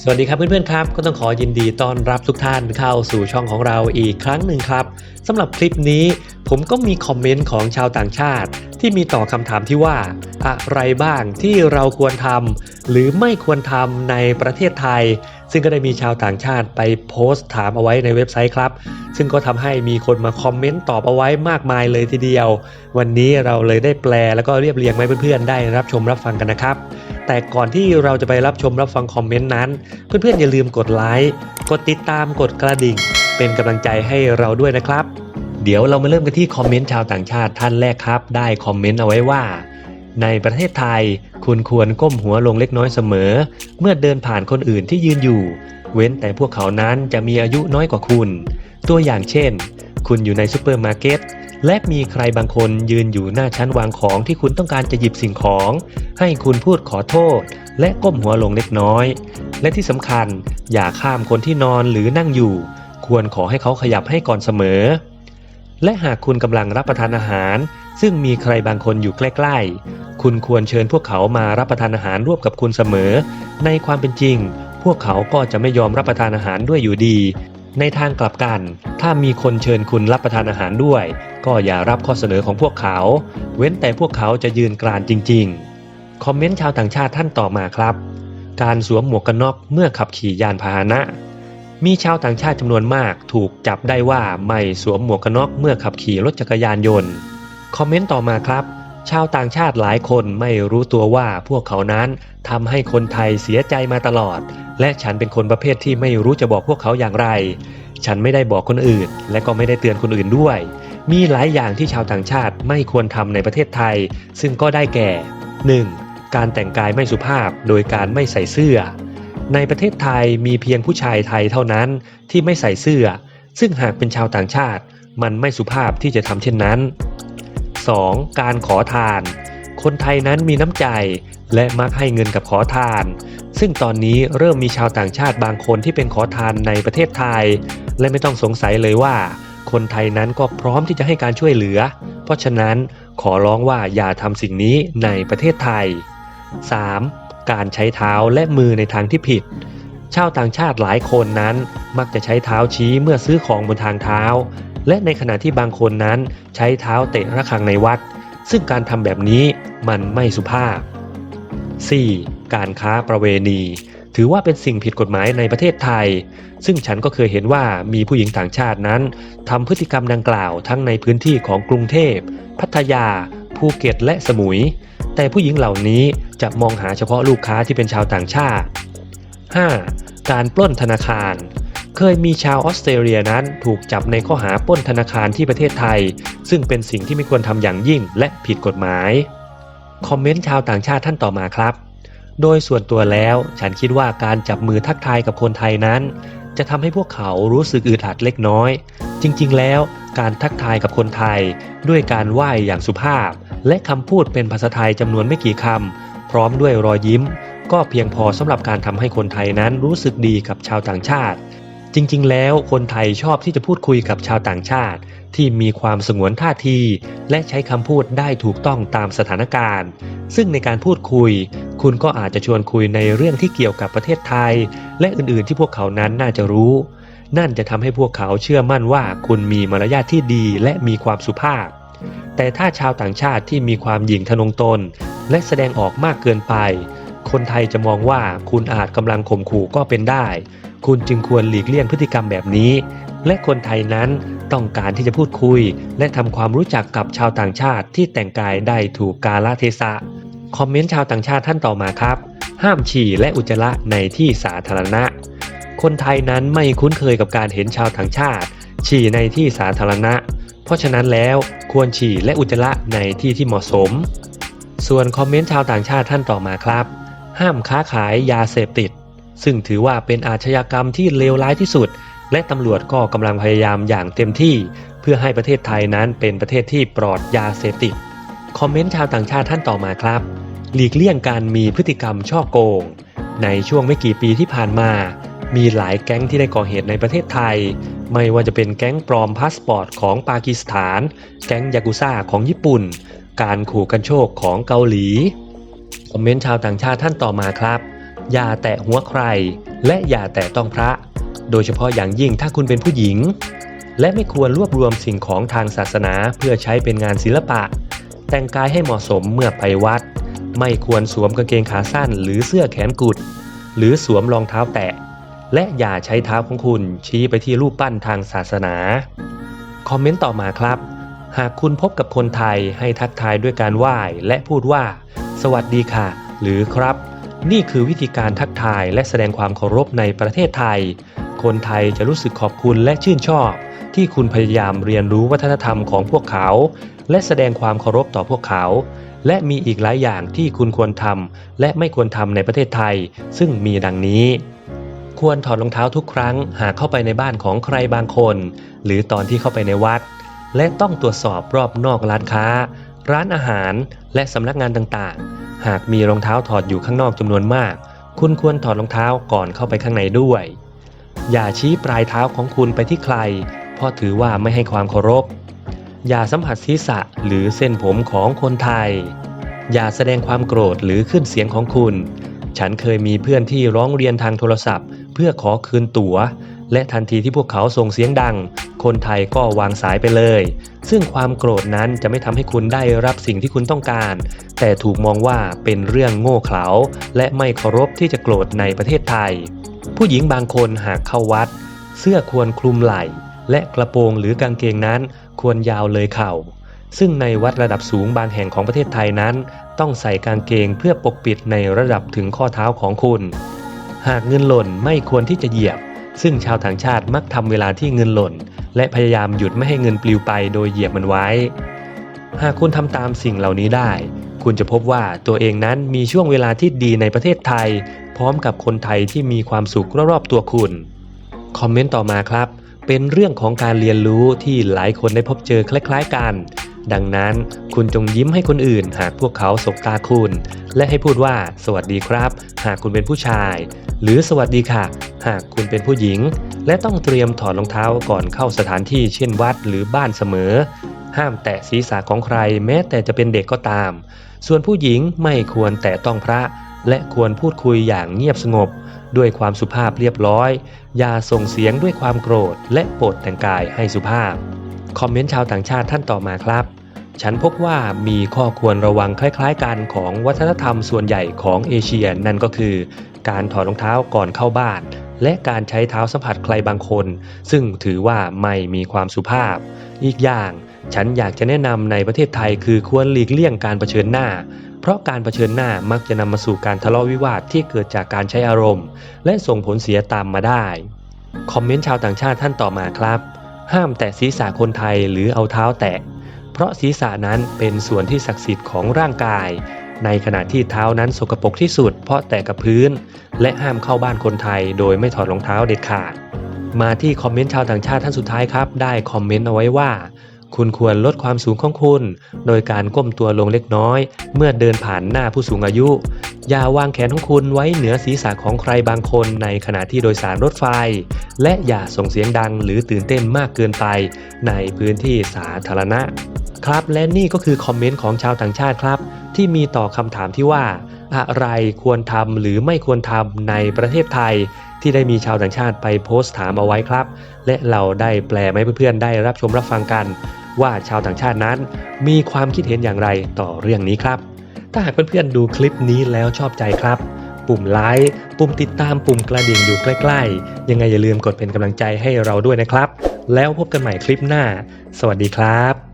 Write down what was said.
สวัสดีครับเพื่อนๆครับ ก็ต้องขอยินดีต้อนรับทุกท่านเข้าสู่ช่องของเราอีกครั้งหนึ่งครับสำหรับคลิปนี้ ผมก็มีคอมเมนต์ของชาวต่างชาติ ที่มีต่อคำถามที่ว่า อะไรบ้างที่เราควรทำหรือไม่ควรทำในประเทศไทย ซึ่งก็ได้มีชาวต่างชาติไปโพสต์ถามเอาไว้ในเว็บไซต์ครับ ซึ่งก็ทำให้มีคนมาคอมเมนต์ตอบเอาไว้มากมายเลยทีเดียว วันนี้เราเลยได้แปลแล้วก็เรียบเรียงไว้เพื่อนๆ ได้รับชมรับฟังกันนะครับ แต่ก่อนที่เราจะไปรับชมรับฟังคอมเมนต์นั้น เพื่อนๆอย่าลืมกดไลค์กดติดตามกดกระดิ่ง เป็นกำลังใจให้เราด้วยนะครับ เดี๋ยวเรามาเริ่มกันที่คอมเมนต์ชาวต่างชาติท่านแรกครับ ได้คอมเมนต์เอาไว้ว่า ในประเทศไทย คุณควรก้มหัวลงเล็กน้อยเสมอ เมื่อเดินผ่านคนอื่นที่ยืนอยู่ เว้นแต่พวกเขานั้นจะมีอายุน้อยกว่าคุณ ตัวอย่างเช่น คุณอยู่ในซูเปอร์มาร์เก็ตและมีใครบางคนยืนอยู่หน้าชั้นวางของที่คุณต้องการจะหยิบสิ่งของ ให้คุณพูดขอโทษ และก้มหัวลงเล็กน้อย และที่สำคัญอย่าข้ามคนที่นอนหรือนั่งอยู่ ควรขอให้เขาขยับให้ก่อนเสมอ และหากคุณกำลังรับประทานอาหาร ซึ่งมีใครบางคนอยู่ใกล้ๆ คุณควรเชิญพวกเขามารับประทานอาหารร่วมกับคุณเสมอ ในความเป็นจริง พวกเขาก็จะไม่ยอมรับประทานอาหารด้วยอยู่ดี ในทางกลับกัน ถ้ามีคนเชิญคุณรับประทานอาหารด้วย ก็อย่ารับข้อเสนอของพวกเขา เว้นแต่พวกเขาจะยืนกรานจริง ๆ คอมเมนต์ชาวต่างชาติท่านต่อมาครับ การสวมหมวกกันน็อกเมื่อขับขี่ยานพาหนะมีชาวต่างชาติจำนวนมากถูกจับได้ว่าไม่สวมหมวกกันน็อกเมื่อขับขี่รถจักรยานยนต์ คอมเมนต์ต่อมาครับ ชาวต่างชาติหลายคนไม่รู้ตัวว่าพวกเขานั้นทำให้คนไทยเสียใจมาตลอด และฉันเป็นคนประเภทที่ไม่รู้จะบอกพวกเขาอย่างไร ฉันไม่ได้บอกคนอื่น และก็ไม่ได้เตือนคนอื่นด้วย มีหลายอย่างที่ชาวต่างชาติไม่ควรทำในประเทศไทย ซึ่งก็ได้แก่ 1. การแต่งกายไม่สุภาพโดยการไม่ใส่เสื้อ ในประเทศไทยมีเพียงผู้ชายไทยเท่านั้นที่ไม่ใส่เสื้อ ซึ่งหากเป็นชาวต่างชาติ มันไม่สุภาพที่จะทำเช่นนั้น 2. การขอทาน คนไทยนั้นมีน้ำใจ และมักให้เงินกับขอทาน ซึ่งตอนนี้เริ่มมีชาวต่างชาติบางคนที่เป็นขอทานในประเทศไทย และไม่ต้องสงสัยเลยว่า คนไทยนั้นก็พร้อมที่จะให้การช่วยเหลือ เพราะฉะนั้นขอร้องว่าอย่าทำสิ่งนี้ในประเทศไทย 3. การใช้เท้าและมือในทางที่ผิดชาวต่างชาติหลายคนนั้นมักจะใช้เท้าชี้เมื่อซื้อของบนทางเท้า และในขณะที่บางคนนั้นใช้เท้าเตะระฆังในวัด ซึ่งการทำแบบนี้มันไม่สุภาพ 4. การค้าประเวณี ถือว่าเป็นสิ่งผิดกฎหมายในประเทศไทย ซึ่งฉันก็เคยเห็นว่ามีผู้หญิงต่างชาตินั้นทำพฤติกรรมดังกล่าวทั้งในพื้นที่ของกรุงเทพ พัทยา ภูเก็ตและสมุย แต่ผู้หญิงเหล่านี้จะมองหาเฉพาะลูกค้าที่เป็นชาวต่างชาติ 5. การปล้นธนาคาร เคยมีชาวออสเตรเลียนั้นถูกจับในข้อหาปล้นธนาคารที่ประเทศไทย ซึ่งเป็นสิ่งที่ไม่ควรทำอย่างยิ่งและผิดกฎหมาย คอมเมนต์ชาวต่างชาติท่านต่อมาครับ โดยส่วนตัวแล้วฉันคิดว่าการจับมือทักทายกับคนไทยนั้น จะทำให้พวกเขารู้สึกอึดอัดเล็กน้อย จริงๆ แล้วการทักทายกับคนไทย ด้วยการไหว้อย่างสุภาพ และคำพูดเป็นภาษาไทยจำนวนไม่กี่คำพร้อมด้วยรอยยิ้ม ก็เพียงพอสำหรับการทำให้คนไทยนั้นรู้สึกดีกับชาวต่างชาติ จริงๆ แล้วคนไทยชอบที่จะพูดคุยกับชาวต่างชาติ ที่มีความสงวนท่าที และใช้คำพูดได้ถูกต้องตามสถานการณ์ ซึ่งในการพูดคุย คุณก็อาจจะชวนคุยในเรื่องที่เกี่ยวกับประเทศไทย และอื่นๆ ที่พวกเขานั้นน่าจะรู้ นั่นจะทำให้พวกเขาเชื่อมั่นว่าคุณมีมารยาทที่ดีและมีความสุภาพ แต่ถ้าชาวต่างชาติที่มีความหยิ่งทะนงตน และแสดงออกมากเกินไป คนไทยจะมองว่าคุณอาจกำลังข่มขู่ก็เป็นได้ คุณจึงควรหลีกเลี่ยงพฤติกรรมแบบนี้ และคนไทยนั้นต้องการที่จะพูดคุย และทำความรู้จักกับชาวต่างชาติที่แต่งกายได้ถูกกาลเทศะ คอมเมนต์ชาวต่างชาติท่านต่อมาครับ ห้ามฉี่และอุจจาระในที่สาธารณะ คนไทยนั้นไม่คุ้นเคยกับการเห็นชาวต่างชาติ ฉี่ในที่สาธารณะ เพราะฉะนั้นแล้วควรฉี่และอุจจาระในที่ที่เหมาะสม ส่วนคอมเมนต์ชาวต่างชาติท่านต่อมาครับ ห้ามค้าขายยาเสพติด ซึ่งถือว่าเป็นอาชญากรรมที่เลวร้ายที่สุด และตำรวจก็กำลังพยายามอย่างเต็มที่ เพื่อให้ประเทศไทยนั้นเป็นประเทศที่ปลอดยาเสพติด คอมเมนต์ชาวต่างชาติท่านต่อมาครับ หลีกเลี่ยงการมีพฤติกรรมช่อโกง ในช่วงไม่กี่ปีที่ผ่านมา มีหลายแก๊งที่ได้ก่อเหตุในประเทศไทย ไม่ว่าจะเป็นแก๊งปลอมพาสปอร์ตของปากีสถาน แก๊งยากุซ่าของญี่ปุ่น การขู่กันโชคของเกาหลี คอมเมนต์ชาวต่างชาติท่านต่อมาครับ อย่าแตะหัวใคร และอย่าแตะต้องพระ โดยเฉพาะอย่างยิ่งถ้าคุณเป็นผู้หญิง และไม่ควรรวบรวมสิ่งของทางศาสนาเพื่อใช้เป็นงานศิลปะ แต่งกายให้เหมาะสมเมื่อไปวัด ไม่ควรสวมกางเกงขาสั้น หรือเสื้อแขนกุด หรือสวมรองเท้าแตะ และอย่าใช้เท้าของคุณชี้ไปที่รูปปั้นทางศาสนา คอมเมนต์ต่อมาครับหากคุณพบกับคนไทยให้ทักทายด้วยการไหว้และพูดว่า วัสดีค่ะ หรือครับ นี่คือวิธีการทักทายและแสดงความเคารพในประเทศไทย คนไทยจะรู้สึกขอบคุณและชื่นชอบ ที่คุณพยายามเรียนรู้วัฒนธรรมของพวกเขา และแสดงความเคารพต่อพวกเขา และมีอีกหลายอย่างที่คุณควรทำและไม่ควรทำในประเทศไทย ซึ่งมีดังนี้ควรถอดรองเท้าทุกครั้งหากเข้าไปในบ้านของใครบางคน หรือตอนที่เข้าไปในวัด และต้องตรวจสอบรอบนอกร้านค้า ร้านอาหารและสำนักงานต่างๆ หากมีรองเท้าถอดอยู่ข้างนอกจำนวนมาก คุณควรถอดรองเท้าก่อนเข้าไปข้างในด้วย อย่าชี้ปลายเท้าของคุณไปที่ใคร เพราะถือว่าไม่ให้ความเคารพ อย่าสัมผัสศีรษะหรือเส้นผมของคนไทย อย่าแสดงความโกรธหรือขึ้นเสียงของคุณ ฉันเคยมีเพื่อนที่ร้องเรียนทางโทรศัพท์ เพื่อขอคืนตั๋ว และทันทีที่พวกเขาส่งเสียงดัง คนไทยก็วางสายไปเลย ซึ่งความโกรธนั้นจะไม่ทำให้คุณได้รับสิ่งที่คุณต้องการ แต่ถูกมองว่าเป็นเรื่องโง่เขลาและไม่เคารพที่จะโกรธในประเทศไทย ผู้หญิงบางคนหากเข้าวัด เสื้อควรคลุมไหล่ และกระโปรงหรือกางเกงนั้นควรยาวเลยเข่า ซึ่งในวัดระดับสูงบางแห่งของประเทศไทยนั้น ต้องใส่กางเกงเพื่อปกปิดในระดับถึงข้อเท้าของคุณ หากเงินหล่นไม่ควรที่จะเหยียบ ซึ่งชาวต่างชาติมักทำเวลาที่เงินหล่น และพยายามหยุดไม่ให้เงินปลิวไปโดยเหยียบมันไว้ หากคุณทำตามสิ่งเหล่านี้ได้ คุณจะพบว่าตัวเองนั้นมีช่วงเวลาที่ดีในประเทศไทย พร้อมกับคนไทยที่มีความสุขรอบๆตัวคุณ คอมเมนต์ต่อมาครับ เป็นเรื่องของการเรียนรู้ที่หลายคนได้พบเจอคล้าย ๆ กัน ดังนั้นคุณจงยิ้มให้คนอื่น หากพวกเขาสบตาคุณ และให้พูดว่า สวัสดีครับ หากคุณเป็นผู้ชาย หรือสวัสดีค่ะ หากคุณเป็นผู้หญิง และต้องเตรียมถอดรองเท้าก่อนเข้าสถานที่เช่นวัดหรือบ้านเสมอ ห้ามแตะศีรษะของใครแม้แต่จะเป็นเด็กก็ตาม ส่วนผู้หญิงไม่ควรแตะต้องพระ และควรพูดคุยอย่างเงียบสงบ ด้วยความสุภาพเรียบร้อย อย่าส่งเสียงด้วยความโกรธ และโปรดแต่งกายให้สุภาพคอมเมนต์ชาวต่างชาติท่านต่อมาครับ ฉันพบว่ามีข้อควรระวังคล้ายๆกันของวัฒนธรรมส่วนใหญ่ของเอเชียนั่นก็คือ การถอดรองเท้าก่อนเข้าบ้าน และการใช้เท้าสัมผัสใครบางคน ซึ่งถือว่าไม่มีความสุภาพ อีกอย่าง ฉันอยากจะแนะนำในประเทศไทยคือควรหลีกเลี่ยงการเผชิญหน้า เพราะการเผชิญหน้ามักจะนำมาสู่การทะเลาะวิวาทที่เกิดจากการใช้อารมณ์ และส่งผลเสียตามมาได้ คอมเมนต์ชาวต่างชาติท่านต่อมาครับ ห้ามแตะศีรษะคนไทยหรือเอาเท้าแตะ เพราะศีรษะนั้นเป็นส่วนที่ศักดิ์สิทธิ์ของร่างกาย ในขณะที่เท้านั้นสกปรกที่สุด เพราะแตะกับพื้น และห้ามเข้าบ้านคนไทย โดยไม่ถอดรองเท้าเด็ดขาด มาที่คอมเมนต์ชาวต่างชาติท่านสุดท้ายครับ ได้คอมเมนต์เอาไว้ว่า คุณควรลดความสูงของคุณ โดยการก้มตัวลงเล็กน้อย เมื่อเดินผ่านหน้าผู้สูงอายุ อย่าวางแขนของคุณไว้เหนือศีรษะของใครบางคนในขณะที่โดยสารรถไฟ และอย่าส่งเสียงดังหรือตื่นเต้นมากเกินไป ในพื้นที่สาธารณะ ครับ และนี่ก็คือคอมเมนต์ของชาวต่างชาติครับ ที่มีต่อคำถามที่ว่า อะไรควรทำหรือไม่ควรทำในประเทศไทย ที่ได้มีชาวต่างชาติไปโพสต์ถามเอาไว้ครับ และเราได้แปลมาให้เพื่อนๆได้รับชมรับฟังกัน ว่าชาวต่างชาตินั้น มีความคิดเห็นอย่างไรต่อเรื่องนี้ครับ ถ้าหากเพื่อนๆดูคลิปนี้แล้วชอบใจครับปุ่มไลค์ปุ่มติดตามปุ่มกระดิ่งอยู่ใกล้ ๆ ยังไงอย่าลืมกดเป็นกำลังใจให้เราด้วยนะครับ แล้วพบกันใหม่คลิปหน้า สวัสดีครับ